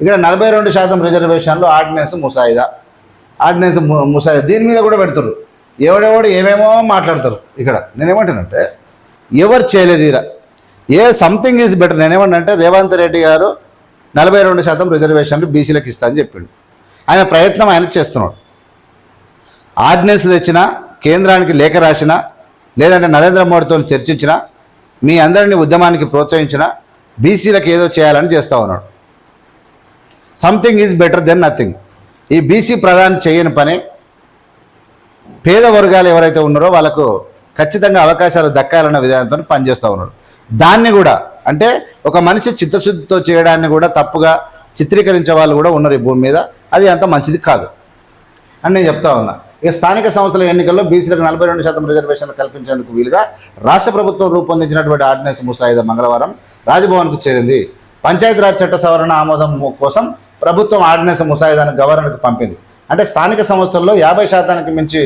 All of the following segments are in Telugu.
ఇక్కడ నలభై రెండు శాతం రిజర్వేషన్లు ఆర్డినెన్స్ ముసాయిదా. ఆర్డినెన్స్ ముసాయిదా. దీని మీద కూడా పెడతారు. ఎవడెవడు ఏమేమో మాట్లాడతారు ఇక్కడ. నేనేమంటానంటే ఎవరు చేయలేదు ఏ సంథింగ్ ఈజ్ బెటర్ నేనేమంటే రేవంత్ రెడ్డి గారు నలభై రెండు శాతం రిజర్వేషన్లు బీసీలకు ఇస్తా అని చెప్పిండు. ఆయన ప్రయత్నం ఆయన చేస్తున్నాడు. ఆర్డినెన్స్ తెచ్చినా కేంద్రానికి లేఖ రాసినా లేదంటే నరేంద్ర మోడీతో చర్చించినా మీ అందరినీ ఉద్యమానికి ప్రోత్సహించినా బీసీలకు ఏదో చేయాలని చేస్తూ ఉన్నాడు. Something is better than nothing ఈ బీసీ ప్రధాని చేయని పని పేద వర్గాలు ఎవరైతే ఉన్నారో వాళ్ళకు ఖచ్చితంగా అవకాశాలు దక్కాలన్న విధానంతో పనిచేస్తూ ఉన్నాడు దాన్ని కూడా అంటే ఒక మనిషి చిత్తశుద్ధితో చేయడాన్ని కూడా తప్పుగా చిత్రీకరించే వాళ్ళు కూడా ఉన్నారు ఈ భూమి మీద. అది అంత మంచిది కాదు. అని నేను చెప్తా ఉన్నా. ఇక స్థానిక సంస్థల ఎన్నికల్లో బీసీలకు నలభై రెండు శాతం రిజర్వేషన్లు కల్పించేందుకు వీలుగా రాష్ట్ర ప్రభుత్వం రూపొందించినటువంటి ఆర్డినెన్స్ ముసాయిదా మంగళవారం రాజ్భవన్కు చేరింది. పంచాయతీరాజ్ చట్ట సవరణ ఆమోదం కోసం ప్రభుత్వం ఆర్డినెన్స్ ముసాయిదాన్ని గవర్నర్కి పంపింది. అంటే స్థానిక సంస్థల్లో యాభై శాతానికి మించి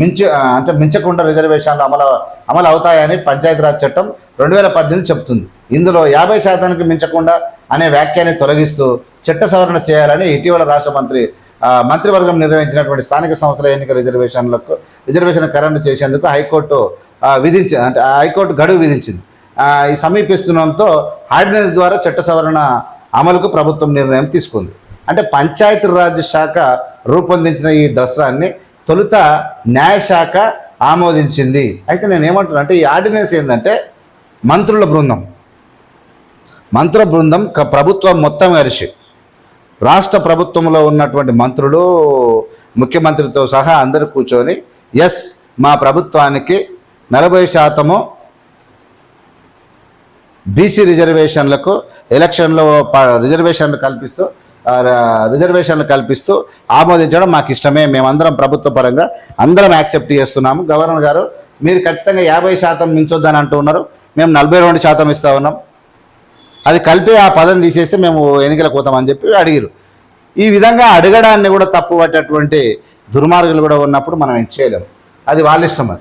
మించి అంటే మించకుండా రిజర్వేషన్లు అమలు అమలు అవుతాయని పంచాయతీరాజ్ చట్టం రెండు వేల పద్దెనిమిది చెప్తుంది. ఇందులో యాభై శాతానికి మించకుండా అనే వ్యాఖ్యాన్ని తొలగిస్తూ చట్ట సవరణ చేయాలని ఇటీవల రాష్ట్ర మంత్రి మంత్రివర్గం నిర్వహించినటువంటి స్థానిక సంస్థల ఎన్నిక రిజర్వేషన్లకు రిజర్వేషన్ కరెంట్ చేసేందుకు హైకోర్టు విధించి అంటే హైకోర్టు గడువు విధించింది. ఈ సమీపిస్తుండడంతో ఆర్డినెన్స్ ద్వారా చట్ట సవరణ అమలుకు ప్రభుత్వం నిర్ణయం తీసుకుంది. అంటే పంచాయతీరాజ్ శాఖ రూపొందించిన ఈ దసరాన్ని తొలుత న్యాయశాఖ ఆమోదించింది. అయితే నేను ఏమంటున్నా అంటే ఈ ఆర్డినెన్స్ ఏంటంటే మంత్రుల బృందం. మంత్ర బృందం క- ప్రభుత్వం మొత్తం కలిసి. రాష్ట్ర ప్రభుత్వంలో ఉన్నటువంటి మంత్రులు ముఖ్యమంత్రితో సహా అందరూ కూర్చొని ఎస్ మా ప్రభుత్వానికి నలభై శాతము బీసీ రిజర్వేషన్లకు ఎలక్షన్లో ప- రిజర్వేషన్లు కల్పిస్తూ రిజర్వేషన్లు కల్పిస్తూ ఆమోదించడం మాకు ఇష్టమే. మేమందరం ప్రభుత్వ పరంగా అందరం యాక్సెప్ట్ చేస్తున్నాము. గవర్నర్ గారు మీరు ఖచ్చితంగా యాభై శాతం మించొద్దని అంటూ ఉన్నారు. మేము నలభై రెండు శాతం ఇస్తా ఉన్నాం. అది కలిపి ఆ పదం తీసేస్తే మేము ఎన్నికలకు పోతామని చెప్పి అడిగారు. ఈ విధంగా అడగడాన్ని కూడా తప్పు పట్టేటువంటి దుర్మార్గులు కూడా ఉన్నప్పుడు మనం ఏం చేయలేము అది వాళ్ళ ఇష్టం అది.